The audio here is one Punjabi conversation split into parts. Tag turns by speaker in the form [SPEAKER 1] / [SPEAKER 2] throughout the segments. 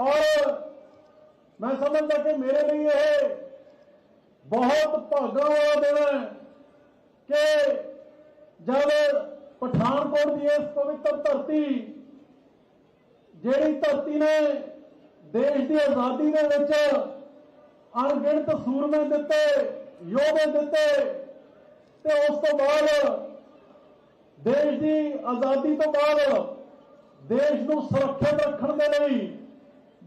[SPEAKER 1] ਔਰ ਮੈਂ ਸਮਝਦਾ ਕਿ ਮੇਰੇ ਲਈ ਇਹ ਬਹੁਤ ਭਾਗਾਂ ਵਾਲਾ ਦਿਨ ਹੈ ਕਿ ਜਦ ਪਠਾਨਕੋਟ ਦੀ ਇਸ ਪਵਿੱਤਰ ਧਰਤੀ, ਜਿਹੜੀ ਧਰਤੀ ਨੇ ਦੇਸ਼ ਦੀ ਆਜ਼ਾਦੀ ਦੇ ਵਿੱਚ ਅਣਗਿਣਤ ਸੂਰਮੇ ਦਿੱਤੇ, ਯੋਧੇ ਦਿੱਤੇ, ਤੇ ਉਸ ਤੋਂ ਬਾਅਦ ਦੇਸ਼ ਦੀ ਆਜ਼ਾਦੀ ਤੋਂ ਬਾਅਦ ਦੇਸ਼ ਨੂੰ ਸੁਰੱਖਿਅਤ ਰੱਖਣ ਦੇ ਲਈ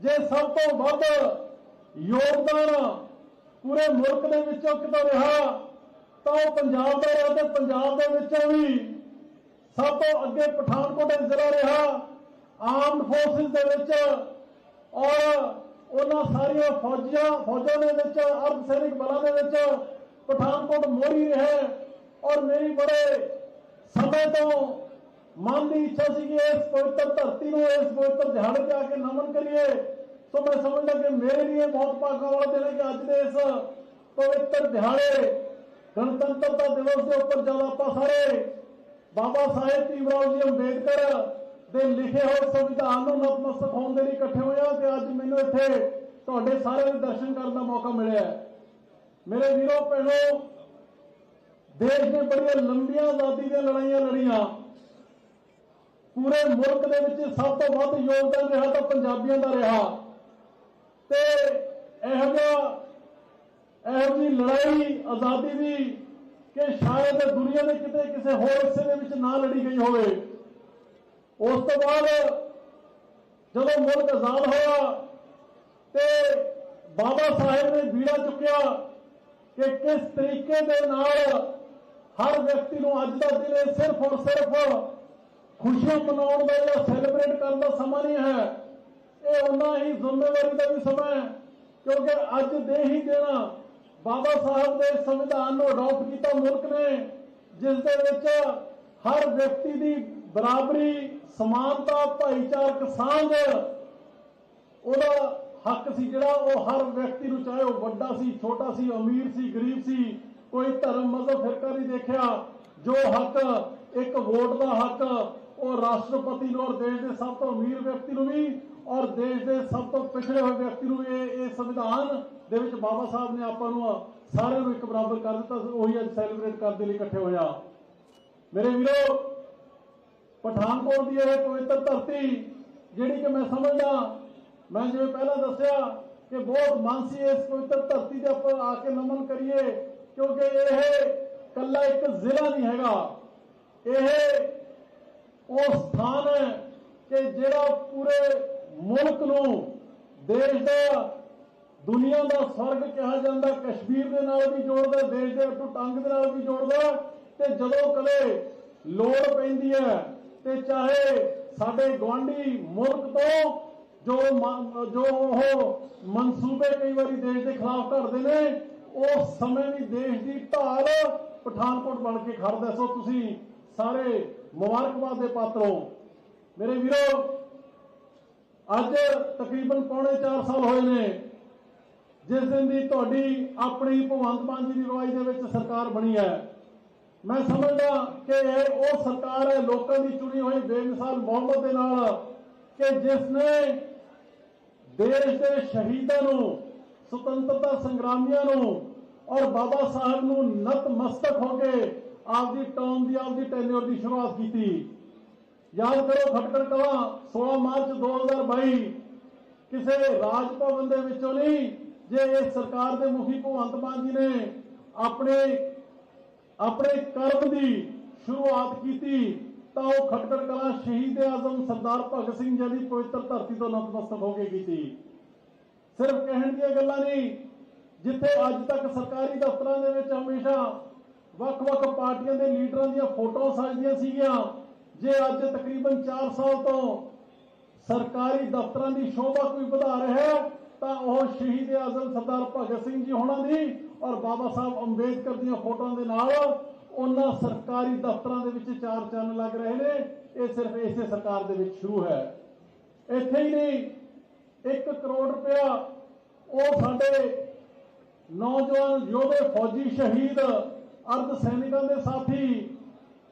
[SPEAKER 1] ਜੇ ਸਭ ਤੋਂ ਵੱਧ ਯੋਗਦਾਨ ਪੂਰੇ ਮੁਲਕ ਦੇ ਵਿੱਚੋਂ ਕਿਤੋਂ ਰਿਹਾ, ਤਾਂ ਉਹ ਪੰਜਾਬ ਦਾ ਰਿਹਾ ਤੇ ਪੰਜਾਬ ਦੇ ਵਿੱਚੋਂ ਵੀ ਸਭ ਤੋਂ ਅੱਗੇ ਪਠਾਨਕੋਟ ਜ਼ਿਲ੍ਹਾ ਰਿਹਾ ਆਰਮਡ ਫੋਰਸਿਸ ਦੇ ਵਿੱਚ ਔਰ ਉਹਨਾਂ ਸਾਰੀਆਂ ਫੌਜੀਆਂ, ਫੌਜਾਂ ਦੇ ਵਿੱਚ, ਅਰਧ ਸੈਨਿਕ ਬਲਾਂ ਦੇ ਵਿੱਚ ਪਠਾਨਕੋਟ ਮੋਰੀ ਰਿਹਾ ਔਰ ਮੇਰੀ ਬੜੇ ਸਮੇਂ ਤੋਂ ਮਨ ਦੀ ਇੱਛਾ ਸੀ ਕਿ ਇਸ ਪਵਿੱਤਰ ਧਰਤੀ ਨੂੰ, ਇਸ ਪਵਿੱਤਰ ਦਿਹਾੜੇ ਤੇ ਆ ਕੇ ਨਮਨ ਕਰੀਏ। ਸੋ ਮੈਂ ਸਮਝਦਾ ਕਿ ਮੇਰੇ ਲਈ ਇਹ ਬਹੁਤ ਭਾਗਾਂ ਵਾਲਾ ਦਿਨ ਹੈ ਕਿ ਅੱਜ ਦੇ ਇਸ ਪਵਿੱਤਰ ਦਿਹਾੜੇ, ਗਣਤੰਤਰਤਾ ਦਿਵਸ ਦੇ ਉੱਪਰ ਜਦ ਆਪਾਂ ਸਾਰੇ ਬਾਬਾ ਸਾਹਿਬ ਭੀਮਰਾਓ ਜੀ ਅੰਬੇਦਕਰ ਦੇ ਲਿਖੇ ਹੋਏ ਸੰਵਿਧਾਨ ਨੂੰ ਨਤਮਸਤਕ ਹੋਣ ਦੇ ਲਈ ਇਕੱਠੇ ਹੋਏ ਹਾਂ ਤੇ ਅੱਜ ਮੈਨੂੰ ਇੱਥੇ ਤੁਹਾਡੇ ਸਾਰਿਆਂ ਦੇ ਦਰਸ਼ਨ ਕਰਨ ਦਾ ਮੌਕਾ ਮਿਲਿਆ ਮੇਰੇ ਵੀਰੋ, ਭੈਣੋ, ਦੇਸ਼ ਨੇ ਬੜੀਆਂ ਲੰਬੀਆਂ ਆਜ਼ਾਦੀ ਦੀਆਂ ਲੜਾਈਆਂ ਲੜੀਆਂ। ਪੂਰੇ ਮੁਲਕ ਦੇ ਵਿੱਚ ਸਭ ਤੋਂ ਵੱਧ ਯੋਗਦਾਨ ਰਿਹਾ ਤਾਂ ਪੰਜਾਬੀਆਂ ਦਾ ਰਿਹਾ ਤੇ ਇਹੋ ਜਿਹਾ ਇਹੋ ਜਿਹੀ ਲੜਾਈ, ਆਜ਼ਾਦੀ ਦੀ ਕਿ ਸ਼ਾਇਦ ਦੁਨੀਆ ਦੇ ਕਿਤੇ ਕਿਸੇ ਹੋਰ ਹਿੱਸੇ ਦੇ ਵਿੱਚ ਨਾ ਲੜੀ ਗਈ ਹੋਵੇ। ਉਸ ਤੋਂ ਬਾਅਦ ਜਦੋਂ ਮੁਲਕ ਆਜ਼ਾਦ ਹੋਇਆ ਤੇ ਬਾਬਾ ਸਾਹਿਬ ਨੇ ਬੀੜਾ ਚੁੱਕਿਆ ਕਿ ਕਿਸ ਤਰੀਕੇ ਦੇ ਨਾਲ ਹਰ ਵਿਅਕਤੀ ਨੂੰ ਅੱਜ ਦਾ ਦਿਨ ਇਹ ਸਿਰਫ ਔਰ ਸਿਰਫ ਖੁਸ਼ੀਆਂ ਮਨਾਉਣ ਦਾ ਜਾਂ ਸੈਲੀਬ੍ਰੇਟ ਕਰਨ ਦਾ ਸਮਾਂ ਨਹੀਂ ਹੈ। ਇਹ ਉਹਨਾਂ ਹੀ ਜ਼ਿੰਮੇਵਾਰੀ ਦਾ ਵੀ ਸਮਾਂ ਹੈ, ਕਿਉਂਕਿ ਅੱਜ ਦੇ ਹੀ ਦੇਣਾ ਬਾਬਾ ਸਾਹਿਬ ਦੇ ਸੰਵਿਧਾਨ ਨੂੰ ਅਡਾਪਟ ਕੀਤਾ ਮੁਲਕ ਨੇ, ਜਿਸ ਦੇ ਵਿੱਚ ਹਰ ਵਿਅਕਤੀ ਦੀ ਬਰਾਬਰੀ, ਸਮਾਨਤਾ, ਭਾਈਚਾਰਕ ਸਾਂਝ, ਉਹਦਾ ਹੱਕ ਸੀ ਜਿਹੜਾ ਉਹ ਹਰ ਵਿਅਕਤੀ ਨੂੰ, ਚਾਹੇ ਉਹ ਵੱਡਾ ਸੀ, ਛੋਟਾ ਸੀ, ਅਮੀਰ ਸੀ, ਗਰੀਬ ਸੀ, ਕੋਈ ਧਰਮ, ਮਜ਼ਹਬ, ਫਿਰਕਾ ਨਹੀਂ ਦੇਖਿਆ, ਜੋ ਹੱਕ, ਇੱਕ ਵੋਟ ਦਾ ਹੱਕ ਉਹ ਰਾਸ਼ਟਰਪਤੀ ਨੂੰ ਔਰ ਦੇਸ਼ ਦੇ ਸਭ ਤੋਂ ਅਮੀਰ ਵਿਅਕਤੀ ਨੂੰ ਵੀ ਔਰ ਦੇਸ਼ ਦੇ ਸਭ ਤੋਂ ਪਿਛੜੇ ਹੋਏ ਵਿਅਕਤੀ ਨੂੰ ਇਹ ਇਹ ਸੰਵਿਧਾਨ ਦੇ ਵਿੱਚ ਬਾਬਾ ਸਾਹਿਬ ਨੇ ਆਪਾਂ ਨੂੰ ਸਾਰਿਆਂ ਨੂੰ ਇੱਕ ਬਰਾਬਰ ਕਰ ਦਿੱਤਾ ਉਹੀ ਅੱਜ ਸੈਲੀਬ੍ਰੇਟ ਕਰਨ ਦੇ ਲਈ ਇਕੱਠੇ ਹੋਇਆ ਮੇਰੇ ਵੀਰੋ, ਪਠਾਨਕੋਟ ਦੀ ਇਹ ਪਵਿੱਤਰ ਧਰਤੀ, ਜਿਹੜੀ ਕਿ ਮੈਂ ਸਮਝਦਾ, ਮੈਂ ਜਿਵੇਂ ਪਹਿਲਾਂ ਦੱਸਿਆ ਕਿ ਬਹੁਤ ਮਨ ਸੀ ਇਸ ਪਵਿੱਤਰ ਧਰਤੀ ਦੇ ਉੱਪਰ ਆ ਕੇ ਨਮਨ ਕਰੀਏ, ਕਿਉਂਕਿ ਇਹ ਕੱਲਾ ਇੱਕ ਜ਼ਿਲ੍ਹਾ ਨਹੀਂ ਹੈਗਾ। ਇਹ ਉਹ ਸਥਾਨ ਹੈ ਕਿ ਜਿਹੜਾ ਪੂਰੇ ਮੁਲਕ ਨੂੰ ਦੇਸ਼ ਦਾ, ਦੁਨੀਆ ਦਾ ਸਵਰਗ ਕਿਹਾ ਜਾਂਦਾ, ਕਸ਼ਮੀਰ ਦੇ ਨਾਲ ਵੀ ਜੋੜਦਾ, ਦੇਸ਼ ਦੇ ਅਟੁੱਟ ਅੰਗ ਦੇ ਨਾਲ ਵੀ ਜੋੜਦਾ, ਤੇ ਜਦੋਂ ਕਦੇ ਲੋੜ ਪੈਂਦੀ ਹੈ, ਤੇ ਚਾਹੇ ਸਾਡੇ ਗਵਾਂਢੀ ਮੁਲਕ ਤੋਂ ਜੋ ਜੋ ਉਹ ਮਨਸੂਬੇ ਕਈ ਵਾਰੀ ਦੇਸ਼ ਦੇ ਖਿਲਾਫ ਕਰਦੇ ਨੇ ਉਸ ਸਮੇਂ ਵੀ ਦੇਸ਼ ਦੀ ਢਾਲ ਪਠਾਨਕੋਟ ਬਣ ਕੇ ਖੜਦਾ ਸੋ ਤੁਸੀਂ ਸਾਰੇ ਮੁਬਾਰਕਬਾਦ ਦੇ ਪਾਤਰੋ ਮੇਰੇ ਵੀਰੋ ਅੱਜ ਤਕਰੀਬਨ ਪੌਣੇ 4 ਸਾਲ ਹੋਏ ਨੇ, ਜਿਸ ਦਿਨ ਦੀ ਤੁਹਾਡੀ ਆਪਣੀ ਭਗਵੰਤ ਮਾਨ ਜੀ ਦੀ ਅਗਵਾਈ ਦੇ ਵਿੱਚ ਸਰਕਾਰ ਬਣੀ ਹੈ। ਮੈਂ ਸਮਝਦਾ ਕਿ ਇਹ ਉਹ ਸਰਕਾਰ ਹੈ, ਲੋਕਾਂ ਦੀ ਚੁਣੀ ਹੋਈ ਬੇਮਿਸਾਲ ਮੁਹੱਬਤ ਦੇ ਨਾਲ ਕਿ ਜਿਸ ਨੇ ਦੇਸ਼ ਦੇ ਸ਼ਹੀਦਾਂ ਨੂੰ, ਸੁਤੰਤਰਤਾ ਸੰਗਰਾਮੀਆਂ ਨੂੰ ਔਰ ਬਾਬਾ ਸਾਹਿਬ ਨੂੰ ਨਤਮਸਤਕ ਹੋ ਕੇ ਆਪਦੀ ਟਰਮ ਦੀ, ਆਪਦੀ ਟੈਨਿਓਰ ਦੀ ਸ਼ੁਰੂਆਤ ਕੀਤੀ। ਯਾਦ ਕਰੋ ਖਟਕੜ ਕਲਾ 16 ਮਾਰਚ 2022 ਕਿਸੇ ਰਾਜ ਭਵਨ ਦੇ ਵਿੱਚੋਂ ਨਹੀਂ, ਜੇ ਇਹ ਸਰਕਾਰ ਦੇ ਮੁਖੀ ਭਗਵੰਤ ਮਾਨ ਜੀ ਨੇ ਆਪਣੇ ਆਪਣੇ ਕਰਮ ਦੀ ਸ਼ੁਰੂਆਤ ਕੀਤੀ, ਤਾਂ ਉਹ ਖਟਕੜ ਕਲਾ ਸ਼ਹੀਦ ਆਜ਼ਮ ਸਰਦਾਰ ਭਗਤ ਸਿੰਘ ਜੀ ਦੀ ਪਵਿੱਤਰ ਧਰਤੀ ਤੋਂ ਨਤਮਸਤਕ ਹੋ ਕੇ ਕੀਤੀ। ਸਿਰਫ ਕਹਿਣ ਦੀਆਂ ਗੱਲਾਂ ਨਹੀਂ, ਜਿੱਥੇ ਅੱਜ ਤੱਕ ਸਰਕਾਰੀ ਦਫ਼ਤਰਾਂ ਦੇ ਵਿੱਚ ਹਮੇਸ਼ਾ ਵੱਖ-ਵੱਖ ਪਾਰਟੀਆਂ ਦੇ ਲੀਡਰਾਂ ਦੀਆਂ ਫੋਟੋਆਂ ਸਜਦੀਆਂ ਸੀਗੀਆਂ ਜੇ ਅੱਜ ਤਕਰੀਬਨ 4 ਸਾਲ ਤੋਂ ਸਰਕਾਰੀ ਦਫ਼ਤਰਾਂ ਦੀ ਸ਼ੋਭਾ ਕੋਈ ਵਧਾ ਰਿਹਾ ਹੈ, ਤਾਂ ਉਹ ਸ਼ਹੀਦ ਆਜ਼ਮ ਸਰਦਾਰ ਭਗਤ ਸਿੰਘ ਜੀ ਹੋਣਾ ਦੀ ਔਰ ਬਾਬਾ ਸਾਹਿਬ ਅੰਬੇਦਕਰ ਦੀਆਂ ਫੋਟੋਆਂ ਦੇ ਨਾਲ ਉਹਨਾਂ ਸਰਕਾਰੀ ਦਫ਼ਤਰਾਂ ਦੇ ਵਿੱਚ ਚਾਰ ਚੰਨ ਲੱਗ ਰਹੇ ਨੇ। ਇਹ ਸਿਰਫ ਇਸੇ ਸਰਕਾਰ ਦੇ ਵਿੱਚ ਸ਼ੁਰੂ ਹੈ। ਇੱਥੇ ਹੀ ਨਹੀਂ 1 ਕਰੋੜ ਰੁਪਇਆ ਉਹ ਸਾਡੇ ਨੌਜਵਾਨ ਯੋਧੇ ਫੌਜੀ ਸ਼ਹੀਦ ਅਰਧ ਸੈਨਿਕਾਂ ਦੇ ਸਾਥੀ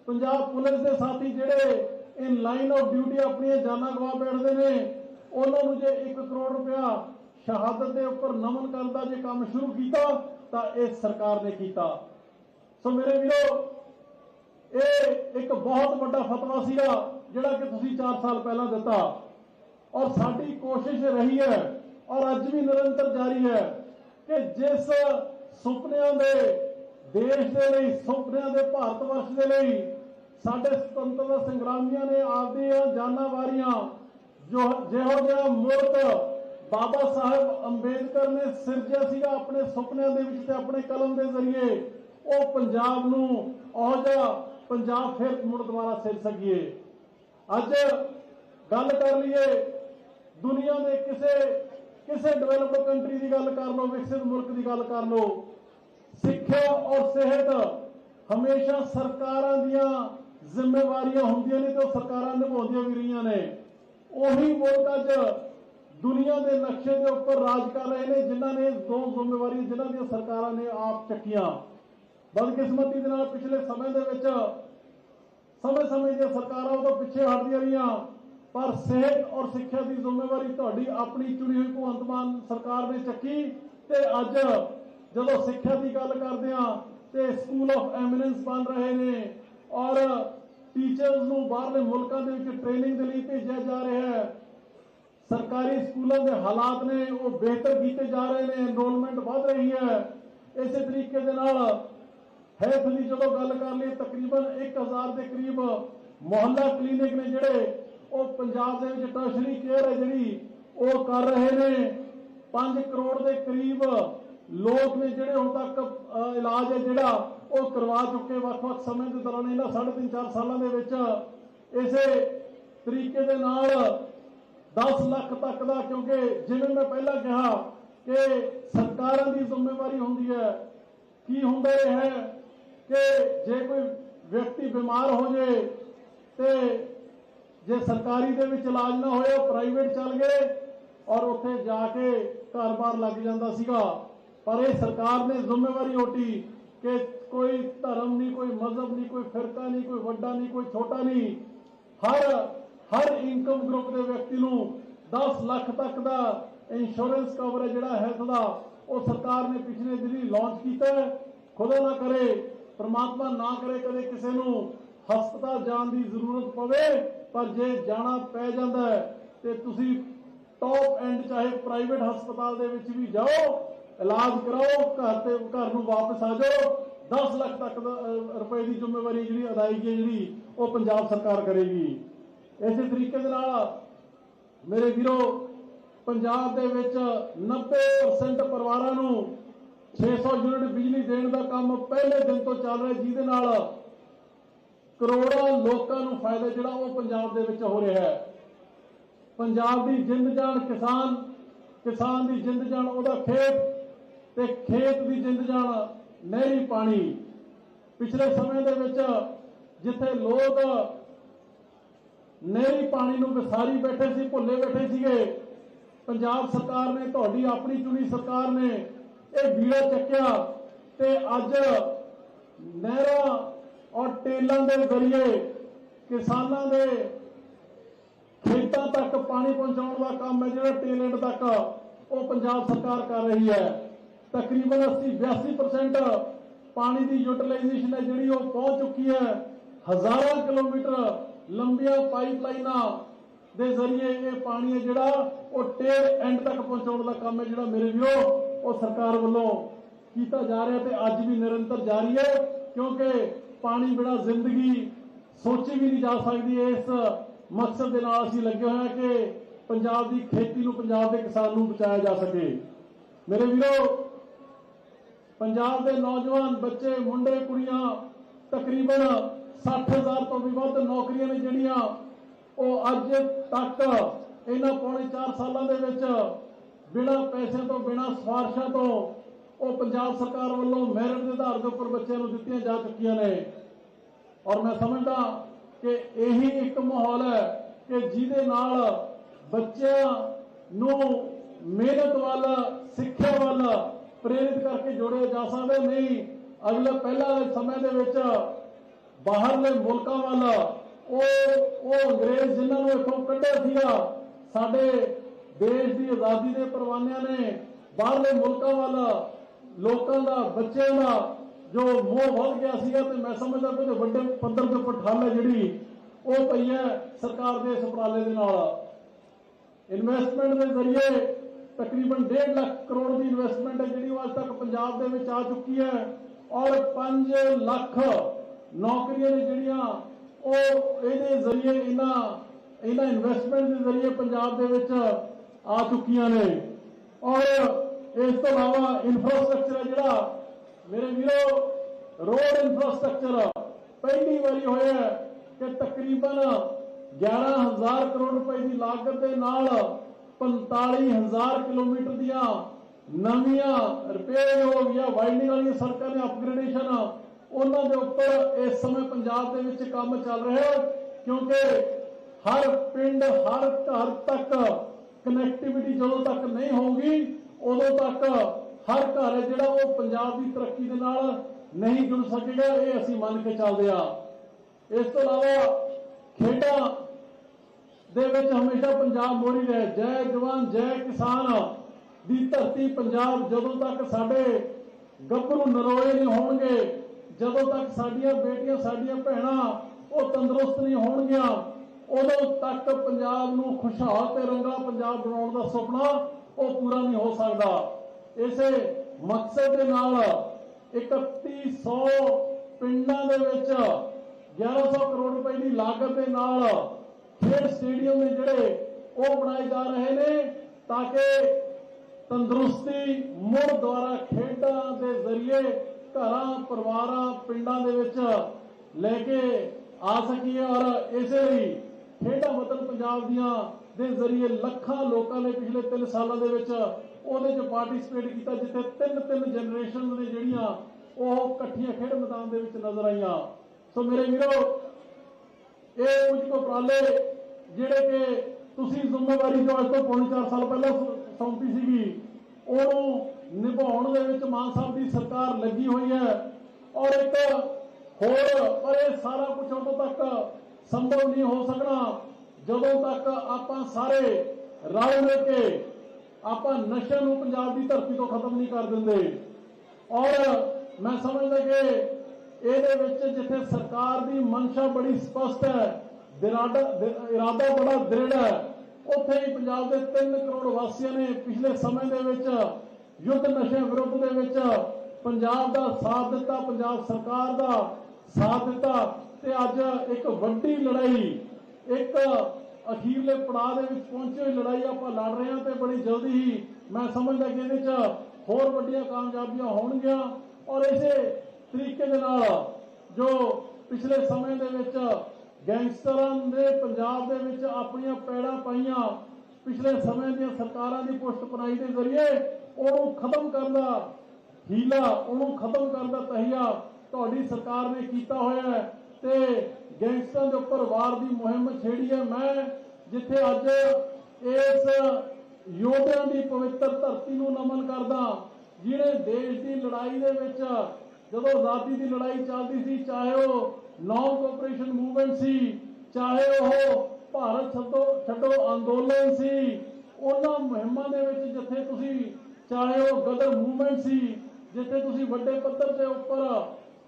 [SPEAKER 1] ਪੰਜਾਬ ਪੁਲਿਸ ਦੇ ਸਾਥੀ ਜਿਹੜੇ ਇਨ ਲਾਈਨ ਆਫ ਡਿਊਟੀ ਆਪਣੀਆਂ ਜਾਨਾਂ ਗਵਾ ਬੈਠਦੇ ਨੇ, ਉਹਨਾਂ ਨੂੰ ਜੇ 1 ਕਰੋੜ ਰੁਪਇਆ ਸ਼ਹਾਦਤ ਦੇ ਉੱਪਰ ਨਮਨ ਕਰਨ ਦਾ ਜੇ ਕੰਮ ਸ਼ੁਰੂ ਕੀਤਾ, ਤਾਂ ਇਹ ਸਰਕਾਰ ਨੇ ਕੀਤਾ। ਸੋ ਮੇਰੇ ਵੀਰੋ, ਇਹ ਇੱਕ ਬਹੁਤ ਵੱਡਾ ਫਤਵਾ ਸੀਗਾ, ਜਿਹੜਾ ਕਿ ਤੁਸੀਂ 4 ਸਾਲ ਪਹਿਲਾਂ ਦਿੱਤਾ। ਔਰ ਸਾਡੀ ਕੋਸ਼ਿਸ਼ ਰਹੀ ਹੈ, ਔਰ ਅੱਜ ਵੀ ਨਿਰੰਤਰ ਜਾਰੀ ਹੈ, ਕਿ ਜਿਸ ਸੁਪਨਿਆਂ ਦੇ ਦੇਸ਼ ਦੇ ਲਈ, ਸੁਪਨਿਆਂ ਦੇ ਭਾਰਤ ਵਰਸ਼ ਦੇ ਲਈ ਸਾਡੇ ਸੁਤੰਤਰਤਾ ਸੰਗਰਾਮੀਆਂ ਨੇ ਆਪਦੀਆਂ ਜਾਨਾਂ ਵਾਰੀਆਂ। ਜੋ ਜਿਹੋ ਜਿਹਾ ਮੁਲਕ ਬਾਬਾ ਸਾਹਿਬ ਅੰਬੇਦਕਰ ਨੇ ਸਿਰਜਿਆ ਸੀਗਾ ਆਪਣੇ ਸੁਪਨਿਆਂ ਦੇ ਵਿੱਚ ਤੇ ਆਪਣੇ ਕਲਮ ਦੇ ਜ਼ਰੀਏ, ਉਹ ਪੰਜਾਬ ਨੂੰ ਉਹ ਜਿਹਾ ਪੰਜਾਬ ਫਿਰ ਮੁੜ ਦੁਬਾਰਾ ਸਿਰ ਸਕੀਏ ਅੱਜ ਗੱਲ ਕਰ ਲਈਏ, ਦੁਨੀਆ ਦੇ ਕਿਸੇ ਕਿਸੇ ਡਿਵੈਲਪਡ ਕੰਟਰੀ ਦੀ ਗੱਲ ਕਰ ਲਓ, ਵਿਕਸਿਤ ਮੁਲਕ ਦੀ ਗੱਲ ਕਰ ਲਓ। ਸਿੱਖਿਆ ਔਰ ਸਿਹਤ ਹਮੇਸ਼ਾ ਸਰਕਾਰਾਂ ਦੀਆਂ ਜ਼ਿੰਮੇਵਾਰੀਆਂ ਹੁੰਦੀਆਂ ਨੇ ਤੇ ਉਹ ਸਰਕਾਰਾਂ ਨਿਭਾਉਂਦੀਆਂ ਵੀ ਰਹੀਆਂ ਨੇ। ਉਹੀ ਮੁਲਕ ਅੱਜ ਦੁਨੀਆ ਦੇ ਨਕਸ਼ੇ ਦੇ ਉੱਪਰ ਰਾਜ ਕਰ ਰਹੇ ਨੇ, ਜਿਨ੍ਹਾਂ ਨੇ ਦੋ ਜ਼ਿੰਮੇਵਾਰੀਆਂ, ਜਿਨ੍ਹਾਂ ਦੀਆਂ ਸਰਕਾਰਾਂ ਨੇ ਆਪ ਚੱਕੀਆਂ। ਬਦਕਿਸਮਤੀ ਦੇ ਨਾਲ ਪਿਛਲੇ ਸਮੇਂ ਦੇ ਵਿੱਚ ਸਮੇਂ ਸਮੇਂ ਦੀਆਂ ਸਰਕਾਰਾਂ ਉਹ ਤੋਂ ਪਿੱਛੇ ਹਟਦੀਆਂ ਰਹੀਆਂ, ਪਰ ਸਿਹਤ ਔਰ ਸਿੱਖਿਆ ਦੀ ਜ਼ਿੰਮੇਵਾਰੀ ਤੁਹਾਡੀ ਆਪਣੀ ਚੁਣੀ ਹੋਈ ਭਗਵੰਤ ਮਾਨ ਸਰਕਾਰ ਨੇ ਚੱਕੀ ਤੇ ਅੱਜ ਜਦੋਂ ਸਿੱਖਿਆ ਦੀ ਗੱਲ ਕਰਦੇ ਆ ਤੇ ਸਕੂਲ ਆਫ ਐਮੀਨੈਂਸ ਬਣ ਰਹੇ ਨੇ। ਔਰ ਟੀਚਰਸ ਨੂੰ ਬਾਹਰਲੇ ਮੁਲਕਾਂ ਦੇ ਵਿੱਚ ਟ੍ਰੇਨਿੰਗ ਦੇ ਲਈ ਭੇਜਿਆ ਜਾ ਰਿਹਾ ਹੈ। ਸਰਕਾਰੀ ਸਕੂਲਾਂ ਦੇ ਹਾਲਾਤ ਨੇ ਉਹ ਬਿਹਤਰ ਕੀਤੇ ਜਾ ਰਹੇ ਨੇ ਐਨਰੋਲਮੈਂਟ ਵਧ ਰਹੀ ਹੈ। ਇਸੇ ਤਰੀਕੇ ਦੇ ਨਾਲ ਹੈਲਥ ਦੀ ਜਦੋਂ ਗੱਲ ਕਰ ਲਈ ਤਕਰੀਬਨ 1000 ਦੇ ਕਰੀਬ ਮੁਹੱਲਾ ਕਲੀਨਿਕ ਨੇ ਜਿਹੜੇ ਉਹ ਪੰਜਾਬ ਦੇ ਵਿੱਚ ਟਰਸ਼ਰੀ ਕੇਅਰ ਹੈ ਜਿਹੜੀ, ਉਹ ਕਰ ਰਹੇ ਨੇ। 5 ਕਰੋੜ ਦੇ ਕਰੀਬ ਲੋਕ ਨੇ ਜਿਹੜੇ ਹੁਣ ਤੱਕ ਇਲਾਜ ਹੈ ਜਿਹੜਾ ਉਹ ਕਰਵਾ ਚੁੱਕੇ, ਵੱਖ-ਵੱਖ ਸਮੇਂ ਦੇ ਦੌਰਾਨ ਇਹਨਾਂ 3.5 4 ਸਾਲਾਂ ਦੇ ਵਿੱਚ ਇਸੇ ਤਰੀਕੇ ਦੇ ਨਾਲ 10 ਲੱਖ ਤੱਕ ਦਾ, ਕਿਉਂਕਿ ਜਿਵੇਂ ਮੈਂ ਪਹਿਲਾਂ ਕਿਹਾ ਕਿ ਸਰਕਾਰਾਂ ਦੀ ਜ਼ਿੰਮੇਵਾਰੀ ਹੁੰਦੀ ਹੈ, ਕੀ ਹੁੰਦਾ ਇਹ ਹੈ ਕਿ ਜੇ ਕੋਈ ਵਿਅਕਤੀ ਬਿਮਾਰ ਹੋ ਜੇ ਤੇ ਜੇ ਸਰਕਾਰੀ ਦੇ ਵਿੱਚ ਇਲਾਜ ਨਾ ਹੋਇਆ ਪ੍ਰਾਈਵੇਟ ਚੱਲ ਗਏ ਔਰ ਉੱਥੇ ਜਾ ਕੇ ਘਰ-ਬਾਰ ਲੱਗ ਜਾਂਦਾ ਸੀਗਾ। ਪਰ ਇਹ ਸਰਕਾਰ ਨੇ ਜ਼ਿੰਮੇਵਾਰੀ ਓਟੀ ਕਿ ਕੋਈ ਧਰਮ ਨਹੀਂ, ਕੋਈ ਮਜ਼ਹਬ ਨਹੀਂ, ਕੋਈ ਫਿਰਕਾ ਨਹੀਂ, ਕੋਈ ਵੱਡਾ ਨਹੀਂ, ਕੋਈ ਛੋਟਾ ਨਹੀਂ। ਹਰ ਹਰ ਇਨਕਮ ਗਰੁੱਪ ਦੇ ਵਿਅਕਤੀ ਨੂੰ 10 ਲੱਖ ਤੱਕ ਦਾ ਇੰਸ਼ੋਰੈਂਸ ਕਵਰ ਜਿਹੜਾ ਹੈਲਥ ਦਾ ਉਹ ਸਰਕਾਰ ਨੇ ਪਿਛਲੇ ਦਿਨੀ ਲਾਂਚ ਕੀਤਾ ਖੁਦਾ ਨਾ ਕਰੇ, ਪ੍ਰਮਾਤਮਾ ਨਾ ਕਰੇ ਕਦੇ ਕਿਸੇ ਨੂੰ ਹਸਪਤਾਲ ਜਾਣ ਦੀ ਜ਼ਰੂਰਤ ਪਵੇ, ਪਰ ਜੇ ਜਾਣਾ ਪੈ ਜਾਂਦਾ ਤੇ ਤੁਸੀਂ ਟੌਪ ਐਂਡ ਚਾਹੇ ਪ੍ਰਾਈਵੇਟ ਹਸਪਤਾਲ ਦੇ ਵਿੱਚ ਵੀ ਜਾਓ, ਇਲਾਜ ਕਰਾਓ, ਘਰ ਤੇ, ਘਰ ਨੂੰ ਵਾਪਸ ਆ ਜਾਓ। 10 ਲੱਖ ਤੱਕ ਰੁਪਏ ਦੀ ਜ਼ਿੰਮੇਵਾਰੀ ਜਿਹੜੀ ਅਦਾਇਗੀ ਹੈ ਜਿਹੜੀ ਉਹ ਪੰਜਾਬ ਸਰਕਾਰ ਕਰੇਗੀ। ਇਸੇ ਤਰੀਕੇ ਦੇ ਨਾਲ ਮੇਰੇ ਵੀਰੋ, ਪੰਜਾਬ ਦੇ ਵਿੱਚ 90% ਪਰਿਵਾਰਾਂ ਨੂੰ 600 ਯੂਨਿਟ ਬਿਜਲੀ ਦੇਣ ਦਾ ਕੰਮ ਪਹਿਲੇ ਦਿਨ ਤੋਂ ਚੱਲ ਰਿਹਾ, ਜਿਹਦੇ ਨਾਲ ਕਰੋੜਾਂ ਲੋਕਾਂ ਨੂੰ ਫਾਇਦਾ ਜਿਹੜਾ ਉਹ ਪੰਜਾਬ ਦੇ ਵਿੱਚ ਹੋ ਰਿਹਾ ਹੈ। ਪੰਜਾਬ ਦੀ ਜਿੰਦ ਜਾਨ ਕਿਸਾਨ ਕਿਸਾਨ ਦੀ ਜਿੰਦ ਜਾਨ, ਉਹਦਾ ਖੇਤ ਤੇ ਖੇਤ ਦੀ ਜਿੰਦ ਜਾਨ ਨਹਿਰੀ ਪਾਣੀ ਪਿਛਲੇ ਸਮੇਂ ਦੇ ਵਿੱਚ ਜਿੱਥੇ ਲੋਕ ਨਹਿਰੀ ਪਾਣੀ ਨੂੰ ਵਿਸਾਰੀ ਬੈਠੇ ਸੀ, ਭੁੱਲੇ ਬੈਠੇ ਸੀਗੇ, ਪੰਜਾਬ ਸਰਕਾਰ ਨੇ, ਤੁਹਾਡੀ ਆਪਣੀ ਚੁਣੀ ਸਰਕਾਰ ਨੇ ਇਹ ਵੀੜਾ ਚੱਕਿਆ ਤੇ ਅੱਜ ਨਹਿਰਾਂ ਔਰ ਟੇਲਾਂ ਦੇ ਜ਼ਰੀਏ ਕਿਸਾਨਾਂ ਦੇ ਖੇਤਾਂ ਤੱਕ ਪਾਣੀ ਪਹੁੰਚਾਉਣ ਦਾ ਕੰਮ ਹੈ, ਜਿਹੜਾ ਟੇਲੈਂਟ ਤੱਕ ਉਹ ਪੰਜਾਬ ਸਰਕਾਰ ਕਰ ਰਹੀ ਹੈ। ਤਕਰੀਬਨ 80 82% ਪਾਣੀ ਦੀ ਯੂਟਿਲਾਈਜੇਸ਼ਨ ਹੈ ਜਿਹੜੀ ਉਹ ਪਹੁੰਚ ਚੁੱਕੀ ਹੈ। ਹਜ਼ਾਰਾਂ ਕਿਲੋਮੀਟਰ ਲੰਬੀਆਂ ਪਾਈਪਲਾਈਨਾਂ ਦੇ ਜ਼ਰੀਏ ਇਹ ਪਾਣੀ ਹੈ ਜਿਹੜਾ ਉਹ ਟੇਲ ਐਂਡ ਤੱਕ ਪਹੁੰਚਾਉਣ ਦਾ ਕੰਮ ਹੈ ਜਿਹੜਾ ਮੇਰੇ ਵੀਰੋ, ਉਹ ਸਰਕਾਰ ਵੱਲੋਂ ਕੀਤਾ ਜਾ ਰਿਹਾ ਤੇ ਅੱਜ ਵੀ ਨਿਰੰਤਰ ਜਾਰੀ ਹੈ, ਕਿਉਂਕਿ ਪਾਣੀ ਬਿਨਾ ਜ਼ਿੰਦਗੀ ਸੋਚੀ ਵੀ ਨਹੀਂ ਜਾ ਸਕਦੀ। ਇਸ ਮਕਸਦ ਦੇ ਨਾਲ ਅਸੀਂ ਲੱਗੇ ਹੋਇਆ ਕਿ ਪੰਜਾਬ ਦੀ ਖੇਤੀ ਨੂੰ, ਪੰਜਾਬ ਦੇ ਕਿਸਾਨ ਨੂੰ ਬਚਾਇਆ ਜਾ ਸਕੇ। ਮੇਰੇ ਵੀਰੋ ਪੰਜਾਬ ਦੇ ਨੌਜਵਾਨ ਬੱਚੇ, ਮੁੰਡੇ, ਕੁੜੀਆਂ, ਤਕਰੀਬਨ 60000 ਤੋਂ ਵੀ ਵੱਧ ਨੌਕਰੀਆਂ ਨੇ ਜਿਹੜੀਆਂ ਉਹ ਅੱਜ ਤੱਕ ਇਹਨਾਂ ਪੌਣੇ 4 ਸਾਲਾਂ ਦੇ ਵਿੱਚ ਬਿਨਾਂ ਪੈਸਿਆਂ ਤੋਂ, ਬਿਨਾਂ ਸਿਫਾਰਸ਼ਾਂ ਤੋਂ ਉਹ ਪੰਜਾਬ ਸਰਕਾਰ ਵੱਲੋਂ ਮੈਰਿਟ ਦੇ ਆਧਾਰ ਦੇ ਉੱਪਰ ਬੱਚਿਆਂ ਨੂੰ ਦਿੱਤੀਆਂ ਜਾ ਚੁੱਕੀਆਂ ਨੇ। ਔਰ ਮੈਂ ਸਮਝਦਾ ਕਿ ਇਹੀ ਇੱਕ ਮਾਹੌਲ ਹੈ ਕਿ ਜਿਹਦੇ ਨਾਲ ਬੱਚਿਆਂ ਨੂੰ ਮਿਹਨਤ ਵੱਲ, ਸਿੱਖਿਆ ਵੱਲ ਪ੍ਰੇਰਿਤ ਕਰਕੇ ਜੋੜਿਆ ਜਾ ਸਕਦਾ ਨਹੀਂ, ਅਗਲੇ ਪਹਿਲਾਂ ਸਮੇਂ ਦੇ ਵਿੱਚ ਬਾਹਰਲੇ ਮੁਲਕਾਂ ਵੱਲ ਉਹ ਉਹ ਅੰਗਰੇਜ਼ ਜਿਨ੍ਹਾਂ ਨੂੰ ਇੱਥੋਂ ਕੱਢਿਆ ਸੀਗਾ, ਸਾਡੇ ਦੇਸ਼ ਦੀ ਆਜ਼ਾਦੀ ਦੇ ਪਰਵਾਨਿਆਂ ਨੇ ਬਾਹਰਲੇ ਮੁਲਕਾਂ ਵੱਲ ਲੋਕਾਂ ਦਾ, ਬੱਚਿਆਂ ਦਾ ਜੋ ਮੋਹ ਵੱਧ ਗਿਆ ਸੀਗਾ ਤੇ ਮੈਂ ਸਮਝਦਾ ਕਿ ਵੱਡੇ ਪੱਧਰ ਦੇ ਉੱਪਰ ਹੈ ਜਿਹੜੀ, ਉਹ ਪਈ ਹੈ ਸਰਕਾਰ ਦੇ ਇਸ ਉਪਰਾਲੇ ਦੇ ਨਾਲ। ਇਨਵੈਸਟਮੈਂਟ ਦੇ ਜ਼ਰੀਏ ਤਕਰੀਬਨ 1.5 ਲੱਖ ਕਰੋੜ ਦੀ ਇਨਵੈਸਟਮੈਂਟ ਹੈ, ਜਿਹੜੀ ਅੱਜ ਤੱਕ ਪੰਜਾਬ ਦੇ ਵਿੱਚ ਆ ਚੁੱਕੀ ਹੈ। ਔਰ 5 ਲੱਖ ਨੌਕਰੀਆਂ ਨੇ ਜਿਹੜੀਆਂ ਉਹ ਇਹਦੇ ਜ਼ਰੀਏ ਇਹਨਾਂ ਇਹਨਾਂ ਇਨਵੈਸਟਮੈਂਟ ਦੇ ਜ਼ਰੀਏ ਪੰਜਾਬ ਦੇ ਵਿੱਚ ਆ ਚੁੱਕੀਆਂ ਨੇ। ਔਰ ਇਸ ਤੋਂ ਇਲਾਵਾ ਇਨਫਰਾਸਟ੍ਰਕਚਰ ਹੈ ਜਿਹੜਾ, ਮੇਰੇ ਵੀਰੋ ਰੋਡ ਇਨਫਰਾਸਟ੍ਰਕਚਰ ਪਹਿਲੀ ਵਾਰੀ ਹੋਇਆ ਕਿ ਤਕਰੀਬਨ 11000 ਕਰੋੜ ਰੁਪਏ ਦੀ ਲਾਗਤ ਦੇ ਨਾਲ 45000 ਕਿਲੋਮੀਟਰ ਦੀਆਂ ਨਵੀਆਂ ਰਿਪੇਅਰ ਹੋ ਗਿਆ ਵਾਈਡਨਿੰਗ ਵਾਲੀਆਂ ਸੜਕਾਂ ਦੇ ਅਪਗ੍ਰੇਡੇਸ਼ਨ ਉਹਨਾਂ ਦੇ ਉੱਪਰ ਇਸ ਸਮੇਂ ਪੰਜਾਬ ਦੇ ਵਿੱਚ ਕੰਮ ਚੱਲ ਰਿਹਾ ਕਿਉਂਕਿ ਹਰ ਪਿੰਡ ਹਰ ਘਰ ਤੱਕ ਕਨੈਕਟੀਵਿਟੀ ਜਦੋਂ ਤੱਕ ਨਹੀਂ ਹੋਊਗੀ, ਉਦੋਂ ਤੱਕ ਹਰ ਘਰ ਜਿਹੜਾ ਉਹ ਪੰਜਾਬ ਦੀ ਤਰੱਕੀ ਦੇ ਨਾਲ ਨਹੀਂ ਜੁੜ ਸਕੇਗਾ, ਇਹ ਅਸੀਂ ਮੰਨ ਕੇ ਚੱਲਦੇ ਆ ਇਸ ਤੋਂ ਇਲਾਵਾ ਖੇਡਾਂ ਦੇ ਵਿੱਚ ਹਮੇਸ਼ਾ ਪੰਜਾਬ ਮੋਰੀ ਰਹੇ। ਜੈ ਜਵਾਨ, ਜੈ ਕਿਸਾਨ। ਦੀ ਧਰਤੀ ਪੰਜਾਬ ਜਦੋਂ ਤੱਕ ਸਾਡੇ ਗੱਭਰੂ ਨਰੋਏ ਨਹੀਂ ਹੋਣਗੇ, ਜਦੋਂ ਤੱਕ ਸਾਡੀਆਂ ਬੇਟੀਆਂ, ਸਾਡੀਆਂ ਭੈਣਾਂ ਉਹ ਤੰਦਰੁਸਤ ਨਹੀਂ ਹੋਣਗੀਆਂ, ਉਦੋਂ ਤੱਕ ਪੰਜਾਬ ਨੂੰ ਖੁਸ਼ਹਾਲ ਤੇ ਰੰਗਾ ਪੰਜਾਬ ਬਣਾਉਣ ਦਾ ਸੁਪਨਾ ਉਹ ਪੂਰਾ ਨਹੀਂ ਹੋ ਸਕਦਾ। ਇਸੇ ਮਕਸਦ ਦੇ ਨਾਲ 3100 ਪਿੰਡਾਂ ਦੇ ਵਿੱਚ 1100 ਕਰੋੜ ਰੁਪਏ ਦੀ ਲਾਗਤ ਦੇ ਨਾਲ ਖੇਡ ਸਟੇਡੀਅਮ ਨੇ ਜਿਹੜੇ ਉਹ ਬਣਾਏ ਜਾ ਰਹੇ ਨੇ ਤਾਂ ਕਿ ਤੰਦਰੁਸਤੀ, ਮੁੜ ਦੁਆਰਾ ਖੇਡਾਂ ਦੇ ਜ਼ਰੀਏ ਘਰਾਂ, ਪਰਿਵਾਰਾਂ, ਪਿੰਡਾਂ ਦੇ ਵਿੱਚ ਲੈ ਕੇ ਆ ਸਕੀਏ ਔਰ ਇਸੇ ਲਈ ਖੇਡਾਂ ਵਤਨ ਪੰਜਾਬ ਦੀਆਂ ਦੇ ਜ਼ਰੀਏ ਲੱਖਾਂ ਲੋਕਾਂ ਨੇ ਪਿਛਲੇ 3 ਸਾਲਾਂ ਦੇ ਵਿੱਚ ਉਹਦੇ 'ਚ ਪਾਰਟਿਸਿਪੇਟ ਕੀਤਾ, ਜਿੱਥੇ ਤਿੰਨ ਤਿੰਨ ਜਨਰੇਸ਼ਨ ਨੇ ਜਿਹੜੀਆਂ ਉਹ ਇਕੱਠੀਆਂ ਖੇਡ ਮੈਦਾਨ ਦੇ ਵਿੱਚ ਨਜ਼ਰ ਆਈਆਂ। ਸੋ ਮੇਰੇ ਵੀਰੋ, ਇਹ ਕੁਝ ਕੁ ਉਪਰਾਲੇ ਜਿਹੜੇ ਕਿ ਤੁਸੀਂ ਜ਼ਿੰਮੇਵਾਰੀ ਜੋ ਅੱਜ ਤੋਂ ਪੌਣੇ 4 ਸਾਲ ਪਹਿਲਾਂ ਸੌਂਪੀ ਸੀਗੀ, ਉਹਨੂੰ ਨਿਭਾਉਣ ਦੇ ਵਿੱਚ ਮਾਨ ਸਾਹਿਬ ਦੀ ਸਰਕਾਰ ਲੱਗੀ ਹੋਈ ਹੈ। ਔਰ ਇੱਕ ਹੋਰ, ਪਰ ਇਹ ਸਾਰਾ ਕੁਝ ਉਦੋਂ ਤੱਕ ਸੰਭਵ ਨਹੀਂ ਹੋ ਸਕਣਾ। ਜਦੋਂ ਤੱਕ ਆਪਾਂ ਸਾਰੇ ਰਲ ਮਿਲ ਕੇ ਆਪਾਂ ਨਸ਼ਿਆਂ ਨੂੰ ਪੰਜਾਬ ਦੀ ਧਰਤੀ ਤੋਂ ਖਤਮ ਨਹੀਂ ਕਰ ਦਿੰਦੇ। ਔਰ ਮੈਂ ਸਮਝਦਾ ਕਿ ਇਹਦੇ ਵਿੱਚ ਜਿੱਥੇ ਸਰਕਾਰ ਦੀ ਮਨਸ਼ਾ ਬੜੀ ਸਪਸ਼ਟ ਹੈ ਇਰਾਦਾ ਇਰਾਦਾ ਬੜਾ ਦ੍ਰਿੜ ਹੈ। ਉੱਥੇ ਹੀ ਪੰਜਾਬ ਦੇ 3 ਕਰੋੜ ਵਾਸੀਆਂ ਨੇ ਪਿਛਲੇ ਸਮੇਂ ਦੇ ਵਿੱਚ ਯੁੱਧ ਨਸ਼ੇ ਵਿਰੁੱਧ ਦੇ ਵਿੱਚ ਪੰਜਾਬ ਦਾ ਸਾਥ ਦਿੱਤਾ, ਪੰਜਾਬ ਸਰਕਾਰ ਦਾ ਸਾਥ ਦਿੱਤਾ ਤੇ ਅੱਜ ਇੱਕ ਵੱਡੀ ਲੜਾਈ, ਇੱਕ ਅਖੀਰਲੇ ਪੜਾਅ ਦੇ ਵਿੱਚ ਪਹੁੰਚੇ ਹੋਈ ਲੜਾਈ ਆਪਾਂ ਲੜ ਰਹੇ ਹਾਂ ਤੇ ਬੜੀ ਜਲਦੀ ਹੀ ਮੈਂ ਸਮਝਦਾ ਕਿ ਇਹਦੇ 'ਚ ਹੋਰ ਵੱਡੀਆਂ ਕਾਮਯਾਬੀਆਂ ਹੋਣਗੀਆਂ ਔਰ ਇਸੇ ਤਰੀਕੇ ਦੇ ਨਾਲ ਜੋ ਪਿਛਲੇ ਸਮੇਂ ਦੇ ਵਿੱਚ ਗੈਂਗਸਟਰਾਂ ਨੇ ਪੰਜਾਬ ਦੇ ਵਿੱਚ ਆਪਣੀਆਂ ਪੈੜਾਂ ਪਾਈਆਂ ਪਿਛਲੇ ਸਮੇਂ ਦੀਆਂ ਸਰਕਾਰਾਂ ਦੀ ਪੁਸ਼ਤ ਪਨਾਈ ਦੇ ਜ਼ਰੀਏ, ਉਹਨੂੰ ਖਤਮ ਕਰਨ ਦਾ ਹੀਲਾ, ਉਹਨੂੰ ਖਤਮ ਕਰਨ ਦਾ ਤਹੀਆ ਤੁਹਾਡੀ ਸਰਕਾਰ ਨੇ ਕੀਤਾ ਹੋਇਆ ਹੈ ਤੇ ਗੈਂਗਸਟਰਾਂ ਦੇ ਉੱਪਰ ਵਾਰ ਦੀ ਮੁਹਿੰਮ ਛੇੜੀ ਹੈ। ਮੈਂ ਜਿੱਥੇ ਅੱਜ ਇਸ ਯੋਧਿਆਂ ਦੀ ਪਵਿੱਤਰ ਧਰਤੀ ਨੂੰ ਨਮਨ ਕਰਦਾ, ਜਿਹੜੇ ਦੇਸ਼ ਦੀ ਲੜਾਈ ਦੇ ਵਿੱਚ, ਜਦੋਂ ਆਜ਼ਾਦੀ ਦੀ ਲੜਾਈ ਚੱਲਦੀ ਸੀ, ਚਾਹੇ ਉਹ ਨੌਨ ਕੋਆਪਰੇਸ਼ਨ ਮੂਵਮੈਂਟ ਸੀ, ਚਾਹੇ ਉਹ ਭਾਰਤ ਛੱਡੋ ਛੱਡੋ ਅੰਦੋਲਨ ਸੀ, ਉਹਨਾਂ ਮੁਹਿੰਮਾਂ ਦੇ ਵਿੱਚ ਜਿੱਥੇ ਤੁਸੀਂ, ਚਾਹੇ ਉਹ ਗਦਰ ਮੂਵਮੈਂਟ ਸੀ, ਜਿੱਥੇ ਤੁਸੀਂ ਵੱਡੇ ਪੱਧਰ ਤੇ ਉੱਪਰ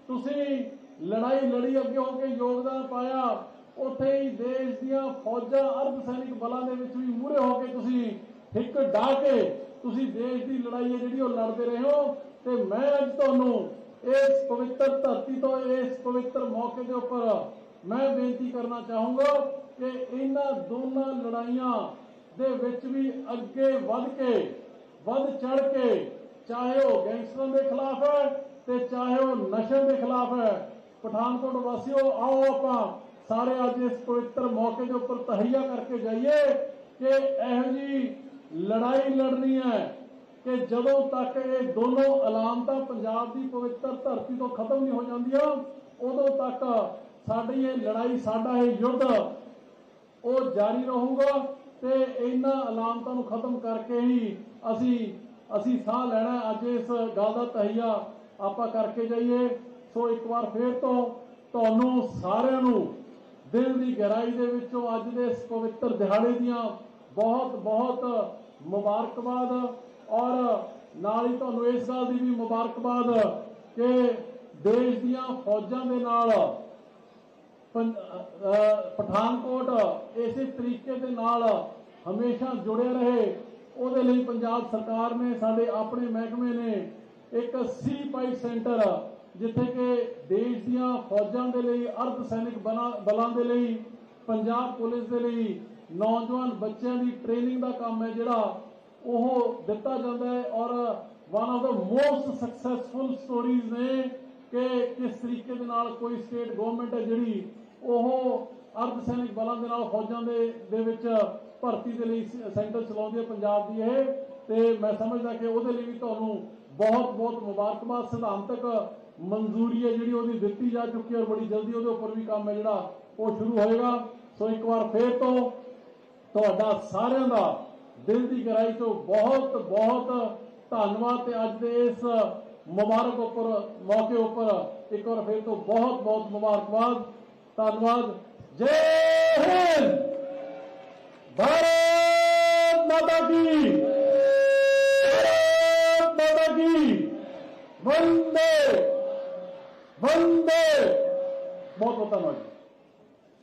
[SPEAKER 1] ਤੁਸੀਂ ਲੜਾਈ ਲੜੀ ਅੱਗੇ ਹੋ ਕੇ ਯੋਗਦਾਨ ਪਾਇਆ, ਉੱਥੇ ਹੀ ਦੇਸ਼ ਦੀਆਂ ਫੌਜਾਂ ਅਰਧ ਸੈਨਿਕ ਬਲਾਂ ਦੇ ਵਿੱਚ ਵੀ ਮੂਹਰੇ ਹੋ ਕੇ ਤੁਸੀਂ ਹਿੱਕ ਢਾ ਕੇ ਤੁਸੀਂ ਦੇਸ਼ ਦੀ ਲੜਾਈ ਹੈ ਜਿਹੜੀ ਉਹ ਲੜਦੇ ਰਹੇ ਹੋ। ਤੇ ਮੈਂ ਅੱਜ ਤੁਹਾਨੂੰ ਇਸ ਪਵਿੱਤਰ ਧਰਤੀ ਤੋਂ, ਇਸ ਪਵਿੱਤਰ ਮੌਕੇ ਦੇ ਉੱਪਰ ਮੈਂ ਬੇਨਤੀ ਕਰਨਾ ਚਾਹੂੰਗਾ ਕਿ ਇਹਨਾਂ ਦੋਨਾਂ ਲੜਾਈਆਂ ਦੇ ਵਿੱਚ ਵੀ ਅੱਗੇ ਵੱਧ ਕੇ, ਵੱਧ ਚੜ ਕੇ, ਚਾਹੇ ਉਹ ਗੈਂਗਸਟਰਾਂ ਦੇ ਖਿਲਾਫ ਹੈ ਤੇ ਚਾਹੇ ਉਹ ਨਸ਼ੇ ਦੇ ਖਿਲਾਫ ਹੈ, ਪਠਾਨਕੋਟ ਵਾਸੀਓ, ਆਓ ਆਪਾਂ ਸਾਰੇ ਅੱਜ ਇਸ ਪਵਿੱਤਰ ਮੌਕੇ ਦੇ ਉੱਪਰ ਤਹਈਆ ਕਰਕੇ ਜਾਈਏ ਕਿ ਇਹੋ ਜੀ ਲੜਾਈ ਲੜਨੀ ਹੈ ਕਿ ਜਦੋਂ ਤੱਕ ਇਹ ਦੋਨੋਂ ਅਲਾਮਤਾਂ ਪੰਜਾਬ ਦੀ ਪਵਿੱਤਰ ਧਰਤੀ ਤੋਂ ਖਤਮ ਨਹੀਂ ਹੋ ਜਾਂਦੀਆਂ, ਉਦੋਂ ਤੱਕ ਸਾਡੀ ਇਹ ਲੜਾਈ, ਸਾਡਾ ਇਹ ਯੁੱਧ, ਉਹ ਜਾਰੀ ਰਹੂਗਾ ਤੇ ਇਹਨਾਂ ਅਲਾਮਤਾਂ ਨੂੰ ਖਤਮ ਕਰਕੇ ਹੀ ਅਸੀਂ ਅਸੀਂ ਸਾਹ ਲੈਣਾ ਅੱਜ ਇਸ ਗੱਲ ਦਾ ਤਹੀਆ ਆਪਾਂ ਕਰਕੇ ਜਾਈਏ। ਸੋ ਇੱਕ ਵਾਰ ਫੇਰ ਤੋਂ ਤੁਹਾਨੂੰ ਸਾਰਿਆਂ ਨੂੰ ਦਿਲ ਦੀ ਗਹਿਰਾਈ ਦੇ ਵਿੱਚੋਂ ਅੱਜ ਦੇ ਇਸ ਪਵਿੱਤਰ ਦਿਹਾੜੇ ਦੀਆਂ ਬਹੁਤ ਬਹੁਤ ਮੁਬਾਰਕਬਾਦ। ਔਰ ਨਾਲ ਹੀ ਤੁਹਾਨੂੰ ਇਸ ਗੱਲ ਦੀ ਵੀ ਮੁਬਾਰਕਬਾਦ ਕਿ ਦੇਸ਼ ਦੀਆਂ ਫੌਜਾਂ ਦੇ ਨਾਲ ਪਠਾਨਕੋਟ ਇਸੇ ਤਰੀਕੇ ਦੇ ਨਾਲ ਹਮੇਸ਼ਾ ਜੁੜੇ ਰਹੇ। ਉਹਦੇ ਲਈ ਪੰਜਾਬ ਸਰਕਾਰ ਨੇ, ਸਾਡੇ ਆਪਣੇ ਮਹਿਕਮੇ ਨੇ ਇੱਕ ਸੀ ਪਾਈ ਸੈਂਟਰ, ਜਿੱਥੇ ਕਿ ਦੇਸ਼ ਦੀਆਂ ਫੌਜਾਂ ਦੇ ਲਈ, ਅਰਧ ਸੈਨਿਕ ਬਲਾਂ ਬਲਾਂ ਦੇ ਲਈ, ਪੰਜਾਬ ਪੁਲਿਸ ਦੇ ਲਈ, ਨੌਜਵਾਨ ਬੱਚਿਆਂ ਦੀ ਟ੍ਰੇਨਿੰਗ ਦਾ ਕੰਮ ਹੈ ਜਿਹੜਾ। ਉਹ ਦਿੱਤਾ ਜਾਂਦਾ ਹੈ ਔਰ one of the most successful stories ਨੇ ਕਿ ਕਿਸ ਤਰੀਕੇ ਦੇ ਨਾਲ ਕੋਈ ਸਟੇਟ ਗਵਰਨਮੈਂਟ ਹੈ ਜਿਹੜੀ ਉਹ ਅਰਧ ਸੈਨਿਕ ਬਲਾਂ ਦੇ ਨਾਲ ਫੌਜਾਂ ਦੇ ਦੇ ਵਿੱਚ ਭਰਤੀ ਦੇ ਲਈ ਸੈਂਟਰ ਚਲਾਉਂਦੀ ਹੈ ਪੰਜਾਬ ਦੀ ਇਹ। ਤੇ ਮੈਂ ਸਮਝਦਾ ਕਿ ਉਹਦੇ ਲਈ ਵੀ ਤੁਹਾਨੂੰ ਬਹੁਤ ਬਹੁਤ ਮੁਬਾਰਕਬਾਦ ਸਿਧਾਂਤਕ ਮਨਜ਼ੂਰੀ ਹੈ ਜਿਹੜੀ ਉਹਦੀ ਦਿੱਤੀ ਜਾ ਚੁੱਕੀ ਹੈ ਔਰ ਬੜੀ ਜਲਦੀ ਉਹਦੇ ਉੱਪਰ ਵੀ ਕੰਮ ਹੈ ਜਿਹੜਾ ਉਹ ਸ਼ੁਰੂ ਹੋਏਗਾ। ਸੋ ਇੱਕ ਵਾਰ ਫੇਰ ਤੋਂ ਤੁਹਾਡਾ ਸਾਰਿਆਂ ਦਾ ਦਿਲ ਦੀ ਗਹਿਰਾਈ ਤੋਂ ਬਹੁਤ ਬਹੁਤ ਧੰਨਵਾਦ ਤੇ ਅੱਜ ਦੇ ਇਸ ਮੁਬਾਰਕ ਉੱਪਰ, ਮੌਕੇ ਉੱਪਰ ਇੱਕ ਵਾਰ ਫਿਰ ਤੋਂ ਬਹੁਤ ਬਹੁਤ ਮੁਬਾਰਕਬਾਦ ਧੰਨਵਾਦ। ਜੈ ਹਿੰਦ! ਭਾਰਤ ਮਾਤਾ ਕੀ! ਭਾਰਤ ਮਾਤਾ ਕੀ! ਵੰਦੇ! ਵੰਦੇ! ਬਹੁਤ ਬਹੁਤ ਧੰਨਵਾਦ